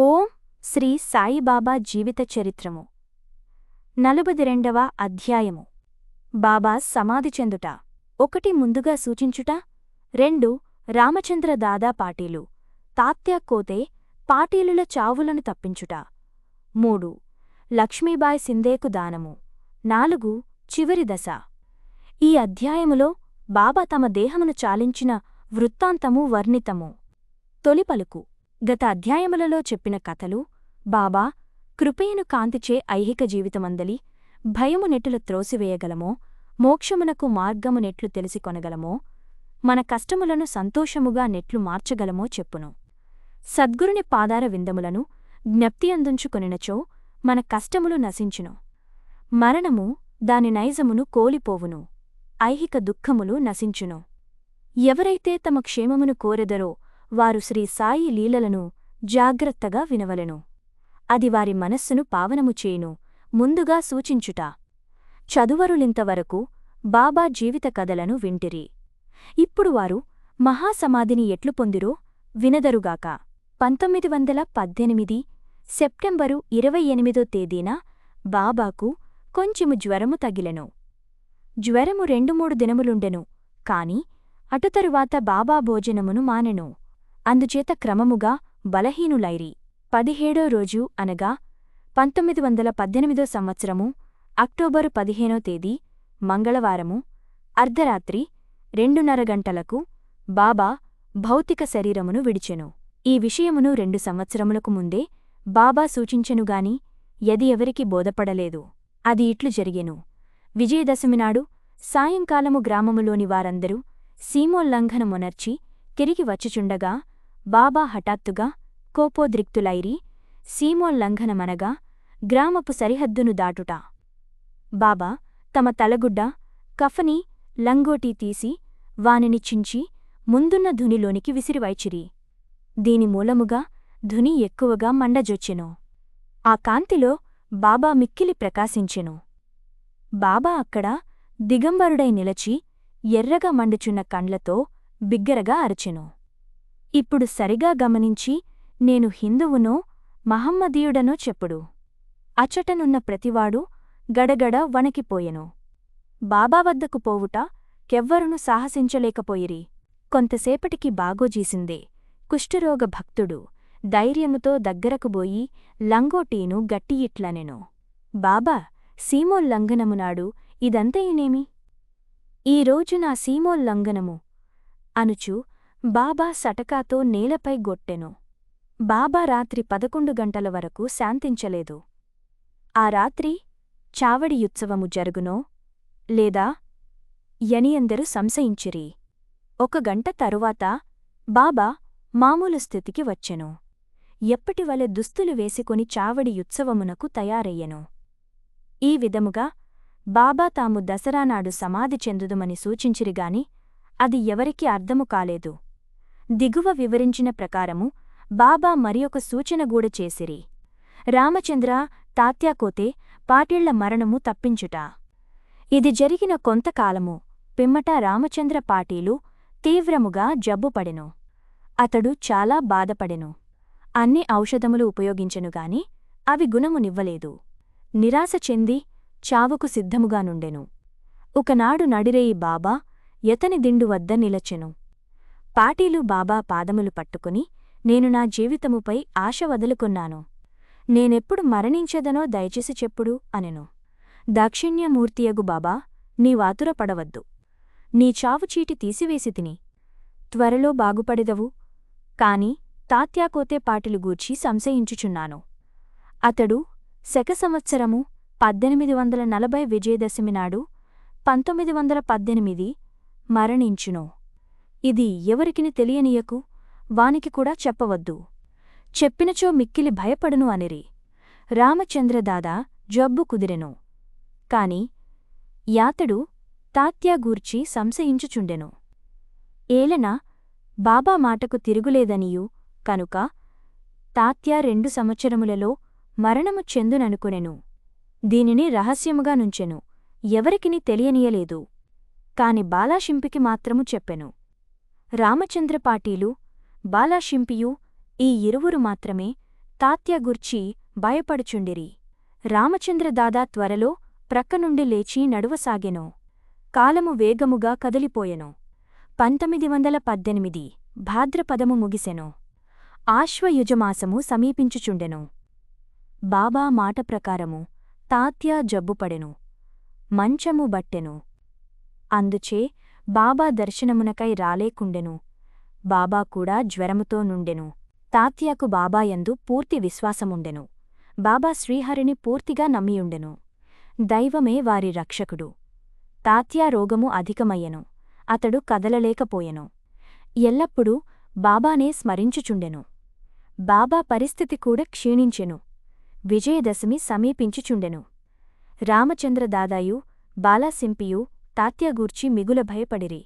ఓం శ్రీ సాయిబాబా జీవిత చరిత్రము. నలుబది రెండవ అధ్యాయము. బాబా సమాధి చెందుట. ఒకటి ముందుగా సూచించుట. రెండు రామచంద్ర దాదా పాటీలు. తాత్యా కోతే పాటీలుల చావులను తప్పించుట. మూడు లక్ష్మీబాయ్ సిందేకు దానము. నాలుగు చివరి దశ. ఈ అధ్యాయములో బాబా తమ దేహమును చాలించిన వృత్తాంతము వర్ణితము. తొలి పలుకు. గత అధ్యాయములలో చెప్పిన కథలు బాబా కృపయను కాంతిచే ఐహిక జీవితమందలి భయము నెట్టులు త్రోసివేయగలమో మోక్షమునకు మార్గము నెట్లు తెలిసికొనగలమో మన కష్టములను సంతోషముగా నెట్లు మార్చగలమో చెప్పును. సద్గురుని పాదార విందములను జ్ఞప్తియందుంచుకొనినచో మన కష్టములు నశించును. మరణము దాని నైజమును కోలిపోవును. ఐహిక దుఃఖములు నశించును. ఎవరైతే తమ క్షేమమును కోరెదరో వారు శ్రీ సాయి లీలలను జాగ్రత్తగా వినవలెను. అది వారి మనస్సును పావనము చేయును. ముందుగా సూచించుట. చదువరులింతవరకు బాబా జీవిత కథలను వింటిరి. ఇప్పుడు వారు మహాసమాధిని ఎట్లు పొందిరో వినదరుగాక. పంతొమ్మిది వందల పద్దెనిమిది సెప్టెంబరు ఇరవై ఎనిమిదో తేదీన బాబాకు కొంచెము జ్వరము తగిలెను. జ్వరము రెండు మూడు దినములుండెను. కాని అటుతరువాత బాబా భోజనమును మానెను. అందుచేత క్రమముగా బలహీనులైరి. పదిహేడో రోజు అనగా పంతొమ్మిది వందల పద్దెనిమిదో సంవత్సరము అక్టోబరు పదిహేనో తేదీ మంగళవారము అర్ధరాత్రి రెండున్నర గంటలకు బాబా భౌతిక శరీరమును విడిచెను. ఈ విషయమును రెండు సంవత్సరములకు ముందే బాబా సూచించెనుగాని యది ఎవరికి బోధపడలేదు. అది ఇట్లు జరిగెను. విజయదశమినాడు సాయంకాలము గ్రామములోని వారందరూ సీమోల్లంఘనమునర్చి తిరిగి వచ్చుచుండగా బాబా హఠాత్తుగా కోపోద్రిక్తులైరి సీమోల్లంఘనమనగా గ్రామపు సరిహద్దును దాటుట. బాబా తమ తలగుడ్డ కఫని లంగోటీ తీసి వానిని చించి ముందున్న ధునిలోనికి విసిరివైచిరి. దీని మూలముగా ధుని ఎక్కువగా మండజొచ్చెను. ఆ కాంతిలో బాబా మిక్కిలి ప్రకాశించెను. బాబా అక్కడ దిగంబరుడై నిలచి ఎర్రగా మండుచున్న కండ్లతో బిగ్గరగా అరచెను. ఇప్పుడు సరిగా గమనించి నేను హిందువునో మహమ్మదీయుడనో చెప్పుడు. అచటనున్న ప్రతివాడు గడగడ వణకిపోయెను. బాబా వద్దకు పోవుట కెవ్వరును సాహసించలేకపోయిరి. కొంతసేపటికి బాగోజీసిందే. కుష్ఠరోగ భక్తుడు ధైర్యముతో దగ్గరకుబోయి లంగోటీను గట్టియిట్లనెను. బాబా సీమోల్లంఘనమునాడు ఇదంతయునేమి? ఈరోజు నా సీమోల్లంఘనము అనుచు బాబా సటకాతో నేలపై గొట్టెను. బాబా రాత్రి పదకొండు గంటల వరకు శాంతించలేదు. ఆ రాత్రి చావడి యుత్సవము జరుగునో లేదా యనియందరూ సంశయించిరి. ఒక గంట తరువాత బాబా మామూలు స్థితికి వచ్చెను. ఎప్పటివలె దుస్తులు వేసుకొని చావడి యుత్సవమునకు తయారయ్యెను. ఈ విధముగా బాబా తాము దసరానాడు సమాధి చెందుదుమని సూచించిరిగాని అది ఎవరికీ అర్థము కాలేదు. దిగువ వివరించిన ప్రకారము బాబా మరియొక సూచనగూడ చేసిరి. రామచంద్ర తాత్యాకోతే పాటిళ్ళ మరణము తప్పించుట. ఇది జరిగిన కొంతకాలము పిమ్మట రామచంద్ర పాటీలు తీవ్రముగా జబ్బుపడెను. అతడు చాలా బాధపడెను. అన్ని ఔషధములు ఉపయోగించెనుగాని అవి గుణమునివ్వలేదు. నిరాశ చెంది చావుకు సిద్ధముగానుండెను ఒకనాడు నడిరేయి బాబా ఎతని దిండు వద్ద నిలచెను. పాటీలు బాబా పాదములు పట్టుకుని నేను నా జీవితముపై ఆశ వదులుకున్నాను. నేనెప్పుడు మరణించెదనో దయచేసి చెప్పుడు అనెను. దాక్షిణ్యమూర్తియగు బాబా నీవాతురపడవద్దు నీ చావుచీటి తీసివేసి తిని. త్వరలో బాగుపడెదవు. కాని తాత్యాకోతే పాటిలు గూర్చి సంశయించుచున్నాను. అతడు శక సంవత్సరము పద్దెనిమిది వందల నలభై విజయదశమి నాడు పంతొమ్మిది వందల పద్దెనిమిది మరణించును. ఇది ఎవరికిని తెలియనీయకు వానికి కూడా చెప్పవద్దు. చెప్పినచో మిక్కిలి భయపడును అనిరి. రామచంద్రదాదా జబ్బు కుదిరెను. కాని యాతడు తాత్యాగూర్చి సంశయించుచుండెను. ఏలన బాబా మాటకు తిరుగులేదనియు కనుక తాత్యా రెండు సంవత్సరములలో మరణము చెందుననుకునెను. దీనిని రహస్యముగా నుంచెను. ఎవరికిని తెలియనీయలేదు. కాని బాలాషింపికి మాత్రము చెప్పెను. రామచంద్రపాటీలు బాలాషింపియు ఈ ఇరువురు మాత్రమే తాత్య గుర్చి భయపడుచుండిరి రామచంద్రదాదా త్వరలో ప్రక్కనుండి లేచి నడువసాగెను. కాలము వేగముగా కదిలిపోయెను. పంతొమ్మిది వందల పద్దెనిమిది భాద్రపదము ముగిసెను. ఆశ్వయుజమాసము సమీపించుచుండెను. బాబా మాట ప్రకారము తాత్య జబ్బుపడెను. మంచము బట్టెను. అందుచే బాబా దర్శనమునకై రాలేకుండెను. బాబా కూడా జ్వరముతో నుండెను. తాత్యాకు బాబాయందు పూర్తి విశ్వాసముండెను. బాబా శ్రీహరిని పూర్తిగా నమ్మియుండెను. దైవమే వారి రక్షకుడు. తాత్యా రోగము అధికమయ్యెను. అతడు కదలలేకపోయెను. ఎల్లప్పుడూ బాబానే స్మరించుచుండెను. బాబా పరిస్థితి కూడా క్షీణించెను. విజయదశమి సమీపించుచుండెను. రామచంద్రదాదాయు బాలాసింపియు తాత్యగూర్చి మిగుల భయపడిరి.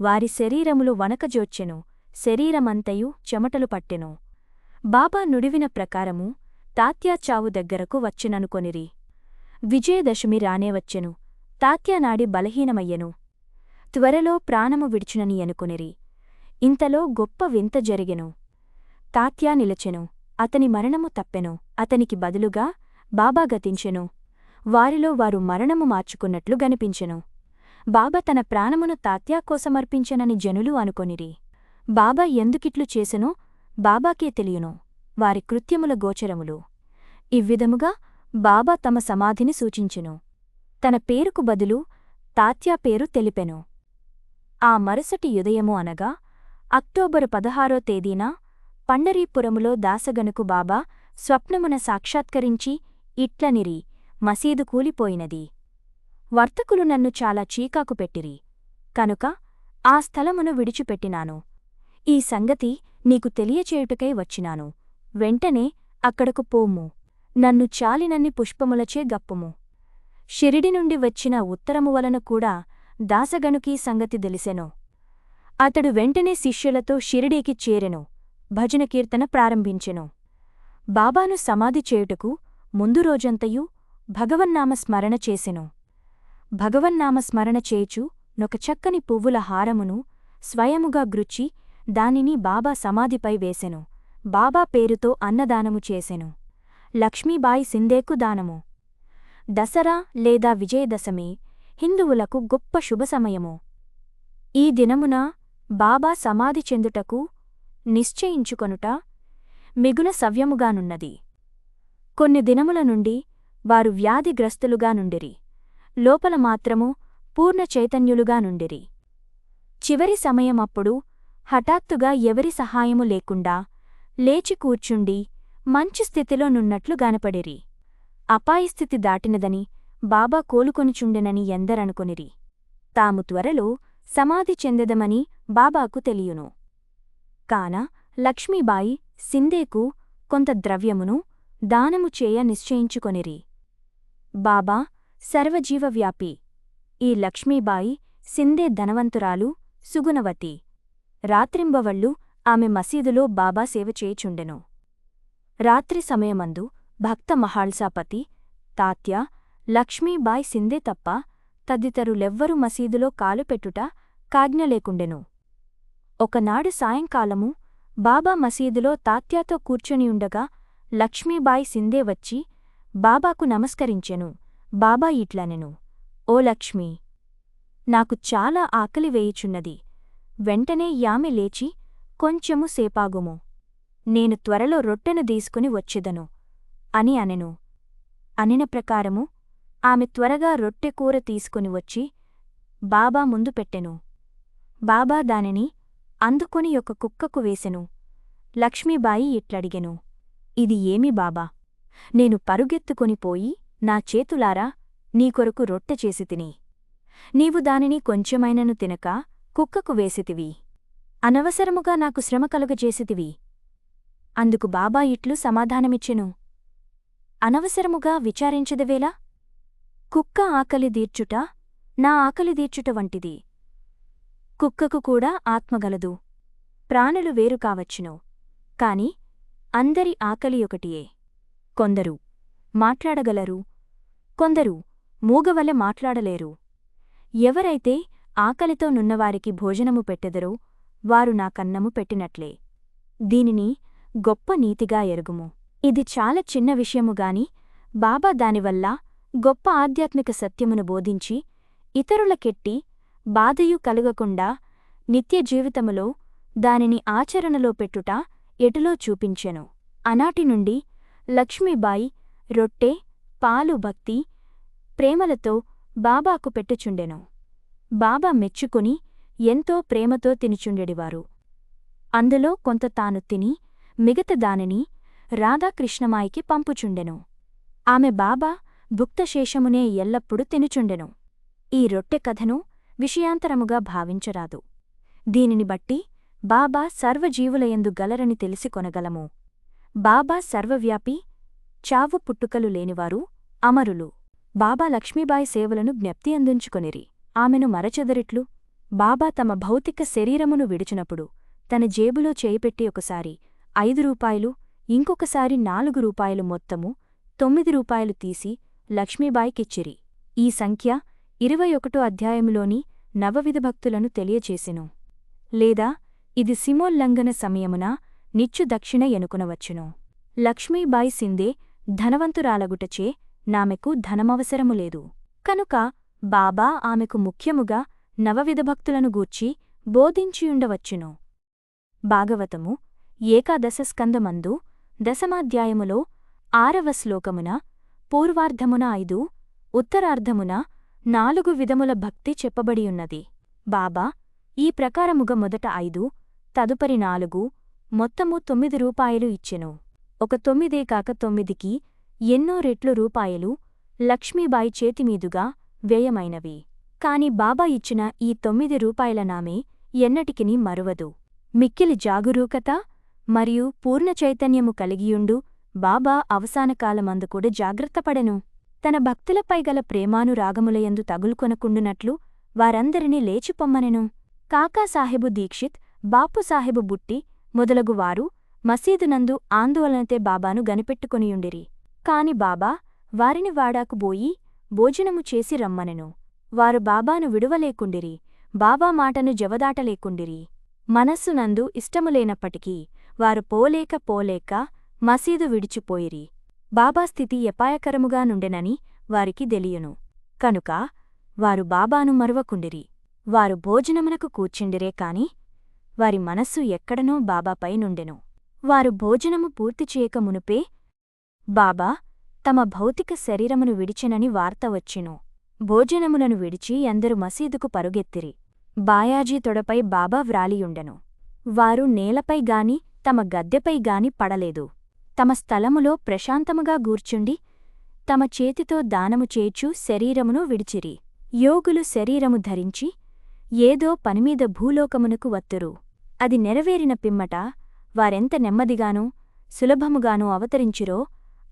వారి శరీరములు వనకజోచ్చెను శరీరమంతయు చెమటలు పట్టెను. బాబా నుడివిన ప్రకారము తాత్యాచావు దగ్గరకు వచ్చిననుకొనిరి. విజయదశమి రానేవచ్చెను తాత్యానాడి బలహీనమయ్యెను. త్వరలో ప్రాణము విడిచునని అనుకొనిరి. ఇంతలో గొప్ప వింత జరిగెను. తాత్యా నిలచెను అతని మరణము తప్పెను అతనికి బదులుగా బాబా గతించెను. వారిలో వారు మరణము మార్చుకున్నట్లు గనిపించెను. బాబా తన ప్రాణమును తాత్యాకోసమర్పించనని జనులు అనుకొనిరి. బాబా ఎందుకిట్లు చేసెనో బాబాకే తెలియను వారి కృత్యముల గోచరములు. ఇవ్విధముగా బాబా తమ సమాధిని సూచించెను. తన పేరుకు బదులు తాత్యా పేరు తెలిపెను. ఆ మరుసటి ఉదయము అనగా అక్టోబరు పదహారో తేదీన పండరీపురములో దాసగనుకు బాబా స్వప్నమున సాక్షాత్కరించి ఇట్లనిరి మసీదు కూలిపోయినది. వర్తకులు నన్ను చాలా చీకాకు పెట్టిరి. కనుక ఆ స్థలమును విడిచిపెట్టినాను. ఈ సంగతి నీకు తెలియచేయుటకై వచ్చినాను. వెంటనే అక్కడకు పోము. నన్ను చాలినన్ని పుష్పములచే గప్పుము. షిరిడి నుండి వచ్చిన ఉత్తరము వలన కూడా దాసగనుకీ సంగతి తెలిసెను. అతడు వెంటనే శిష్యులతో షిరిడీకి చేరెను. భజన కీర్తన ప్రారంభించెను. బాబాను సమాధి చేయుటకు ముందు రోజంతయు భగవన్నామ స్మరణ చేసెను. భగవన్నామ చేచు నొక చక్కని పువ్వుల హారమును స్వయముగా గ్రుచ్చి దానిని బాబా సమాధిపై వేసెను. బాబా పేరుతో అన్నదానము చేసెను. లక్ష్మీబాయి సిందేకు దానము. దసరా లేదా విజయదశమి హిందువులకు గొప్ప శుభసమయము ఈ దినమున బాబా సమాధి చెందుటకు నిశ్చయించుకొనుట మిగుల సవ్యముగానున్నది. కొన్ని దినముల నుండి వారు వ్యాధిగ్రస్తులుగా నుండిరి. లోపల మాత్రము పూర్ణ చైతన్యులుగా నుండిరి. చివరి సమయమప్పుడు హఠాత్తుగా ఎవరి సహాయము లేకుండా లేచి కూర్చుండి మంచి స్థితిలో నున్నట్లు గానపడిరి. అపాయస్థితి దాటినదని బాబా కోలుకొనిచుండెనని ఎందరనుకొనిరి. తాము త్వరలో సమాధి చెందెదమని బాబాకు తెలియును. కాన లక్ష్మీబాయి సిందేకు కొంత ద్రవ్యమును దానము చేయ నిశ్చయించుకొనిరి. బాబా సర్వజీవవ్యాపి. ఈ లక్ష్మీబాయి సిందే ధనవంతురాలు సుగుణవతి. రాత్రింబవళ్ళు ఆమె మసీదులో బాబా సేవ చేయుచుండెను. రాత్రి సమయమందు భక్త మహాల్సాపతి తాత్య లక్ష్మీబాయ్ సిందే తప్ప తదితరులెవ్వరు మసీదులో కాలుపెట్టుట కాజ్ఞలేకుండెను. ఒకనాడు సాయంకాలము బాబా మసీదులో తాత్యాతో కూర్చొనియుండగా లక్ష్మీబాయి సిందే వచ్చి బాబాకు నమస్కరించెను. బాబా ఇట్లనెను. ఓ లక్ష్మీ! నాకు చాలా ఆకలి వేయుచున్నది. వెంటనే యామె లేచి కొంచెము సేపాగుము. నేను త్వరలో రొట్టెను తీసుకుని వచ్చెదను. అని అనెను. అనిన ప్రకారము ఆమె త్వరగా రొట్టె కూర తీసుకుని వచ్చి బాబా ముందు పెట్టెను. బాబా దానిని అందుకొని ఒక కుక్కకు వేసెను. లక్ష్మీబాయి ఇట్లడిగెను. ఇది ఏమి బాబా? నేను పరుగెత్తుకొని పోయి నా చేతులారా నీ కొరకు రొట్టె చేసి తిని. నీవు దానిని కొంచెమైనను తినక కుక్కకు వేసితివి అనవసరముగా నాకు శ్రమ కలుగజేసితివి అందుకు బాబా ఇట్లు సమాధానమిచ్చెను. అనవసరముగా విచారించదవేలా కుక్క ఆకలి దీర్చుట నా ఆకలి దీర్చుట వంటిది. కుక్కకు కూడా ఆత్మగలదు ప్రాణులు వేరు కావచ్చును. కాని అందరి ఆకలి ఒకటియే. కొందరు మాట్లాడగలరు కొందరు మూగవలె మాట్లాడలేరు. ఎవరైతే ఆకలితో నున్నవారికి భోజనము పెట్టెదరో వారు నా కన్నము పెట్టినట్లే. దీనిని గొప్ప నీతిగా ఎరుగుము. ఇది చాలా చిన్న విషయముగాని బాబా దానివల్ల గొప్ప ఆధ్యాత్మిక సత్యమును బోధించి ఇతరులకెట్టి బాధయు కలుగకుండా నిత్య జీవితములో దానిని ఆచరణలో పెట్టుట ఎటులో చూపించెను. అనాటి నుండి లక్ష్మీబాయి రొట్టె పాలు భక్తి ప్రేమలతో బాబాకు పెట్టుచుండెను. బాబా మెచ్చుకుని ఎంతో ప్రేమతో తినుచుండెడివారు. అందులో కొంత తాను తిని మిగత దానిని రాధాకృష్ణమాయికి పంపుచుండెను. ఆమె బాబా భుక్తశేషమునే ఎల్లప్పుడూ తినుచుండెను. ఈ రొట్టె కథను విషయాంతరముగా భావించరాదు. దీనిని బట్టి బాబా సర్వజీవులయందు గలరని తెలిసి కొనగలము. బాబా సర్వవ్యాపి చావు పుట్టుకలు లేనివారు అమరులు. బాబా లక్ష్మీబాయి సేవలను జ్ఞప్తి అందించుకొనిరి. ఆమెను మరచెదరిట్లు. బాబా తమ భౌతిక శరీరమును విడిచినప్పుడు తన జేబులో చేయిపెట్టి ఒకసారి ఐదు రూపాయలు ఇంకొకసారి నాలుగు రూపాయలు మొత్తము తొమ్మిది రూపాయలు తీసి లక్ష్మీబాయికిచ్చిరి. ఈ సంఖ్య ఇరవై ఒకటో అధ్యాయములోని నవవిధ భక్తులను తెలియచేసెను. లేదా ఇది సిమోల్లంఘన సమయమున నిచ్చు దక్షిణ ఎనుకునవచ్చును. లక్ష్మీబాయి సిందే ధనవంతురాలగుటచే నామెకు ధనమవసరము లేదు. కనుక బాబా ఆమెకు ముఖ్యముగా నవవిధభక్తులను గూర్చి బోధించియుండవచ్చును. భాగవతము ఏకాదశ స్కందమందు దశమాధ్యాయములో ఆరవ శ్లోకమున పూర్వార్ధమున ఐదు ఉత్తరార్ధమున నాలుగు విధముల భక్తి చెప్పబడియున్నది. బాబా ఈ ప్రకారముగ మొదట ఐదు తదుపరి నాలుగు మొత్తము తొమ్మిది రూపాయలు ఇచ్చెను. ఒక తొమ్మిదే కాక తొమ్మిదికి ఎన్నో రెట్లు రూపాయలు లక్ష్మీబాయి చేతిమీదుగా వ్యయమైనవి. కాని బాబా ఇచ్చిన ఈ తొమ్మిది రూపాయల నామే ఎన్నటికిని మరువదు. మిక్కిలి జాగురూకత మరియు పూర్ణ చైతన్యము కలిగియుండు బాబా అవసానకాలమందు కూడా జాగ్రత్తపడెను తన భక్తులపై గల ప్రేమానురాగములయందు తగులుకొనకుండునట్లు వారందరినీ లేచిపొమ్మనెను కాకాసాహెబు దీక్షిత్ బాపుసాహెబు బుట్టి మొదలగువారు మసీదునందు ఆందోళనతే బాబాను గనిపెట్టుకొనియుండిరి. కాని బాబా వారిని వాడాకు బోయి భోజనము చేసి రమ్మనెను. వారు బాబాను విడువలేకుండిరి బాబా మాటను జవదాటలేకుండిరి. మనస్సునందు ఇష్టములేనప్పటికీ వారు పోలేక పోలేక మసీదు విడిచిపోయిరి. బాబా స్థితి ఎపాయకరముగా నుండెనని వారికి తెలియను. కనుక వారు బాబాను మరువకుండిరి. వారు భోజనమునకు కూర్చుండిరే కాని వారి మనస్సు ఎక్కడనో బాబాపై నుండెను వారు భోజనము పూర్తి చేయక మునుపే బాబా తమ భౌతిక శరీరమును విడిచెనని వార్త వచ్చెను. భోజనములను విడిచి అందరు మసీదుకు పరుగెత్తిరి. బాయాజీ తొడపై బాబా వ్రాలియుండెను. వారు నేలపై గాని తమ గద్దెపై గాని పడలేదు. తమ స్థలములో ప్రశాంతముగా గూర్చుండి తమ చేతితో దానము చేచు శరీరమును విడిచిరి. యోగులు శరీరము ధరించి ఏదో పనిమీద భూలోకమునకు వత్తురు. అది నెరవేరిన పిమ్మట వారెంత నెమ్మదిగానూ సులభముగానూ అవతరించిరో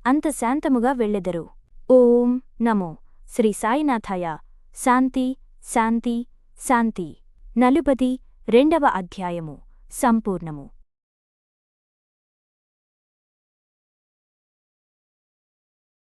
అంత శాంతముగా వెళ్ళెదరు. ఓం నమో శ్రీ సాయినాథాయ. శాంతి శాంతి శాంతి. నలుపది రెండవ అధ్యాయము. సంపూర్ణము.